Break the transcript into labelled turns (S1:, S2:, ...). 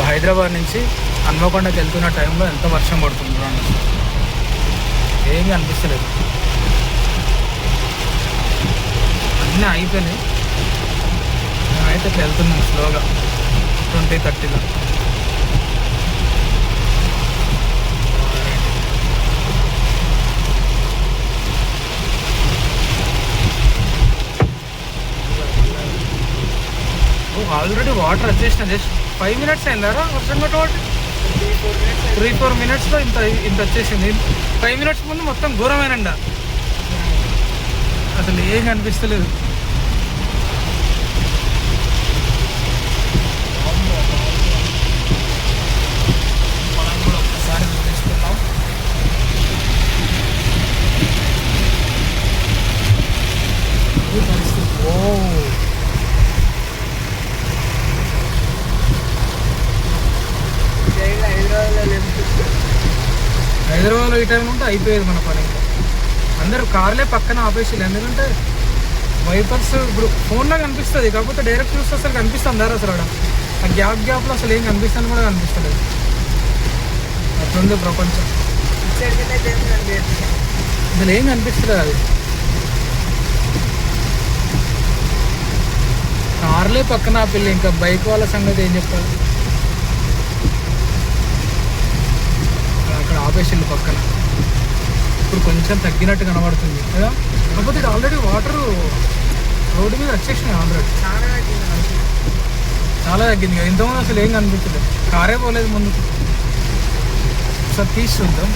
S1: హైదరాబాద్ నుంచి హన్మకొండకి వెళ్తున్న టైంలో ఎంత వర్షం పడుతుంది ఏమీ అనిపిస్తలేదు. అన్నీ అయిపోయినాయి. మేమైతే ఇట్లా వెళ్తున్నాం స్లోగా. ట్వంటీ థర్టీలో. ఆల్రెడీ వాటర్ వచ్చేసిన జస్ట్. ఫైవ్ మినిట్స్ అయిందారా వర్షం కొట్టి త్రీ ఫోర్ మినిట్స్లో ఇంత ఇంత వచ్చేసింది. ఫైవ్ మినిట్స్ ముందు మొత్తం ఘోరమైనండ అసలు ఏం కనిపిస్తలేదు. పరిస్థితి. ఓ. హైదరాబాద్లో ఈ టైం ఉంటే అయిపోయేది మన పని. అందరూ కార్లే పక్కన ఆపేసి ఎందుకంటే వైపర్స్ ఇప్పుడు ఫోన్లో కనిపిస్తుంది. కాకపోతే డైరెక్ట్ చూస్తే అసలు కనిపిస్తుంది అసలు అక్కడ. ఆ గ్యాప్ గ్యాప్లో అసలు ఏం కనిపిస్తుంది కూడా కనిపిస్తలేదు. అట్లుంది ప్రపంచం. అసలు ఏం కనిపిస్తలేదు అది. కార్లే పక్కన ఆపిల్లి. ఇంకా బైక్ వాళ్ళ సంగతి ఏం చెప్పాలి అక్కడ ఆపేసిండు పక్కన. ఇప్పుడు కొంచెం తగ్గినట్టు కనబడుతుంది కదా? కాకపోతే ఇది ఆల్రెడీ వాటర్ రోడ్డు మీద వచ్చేసినాయి ఆల్రెడీ చాలా తగ్గింది కదా? ఇంతకుముందు అసలు ఏం కనిపించలేదు. కారే పోలేదు ముందుకు. ఒకసారి తీసి చూద్దాం.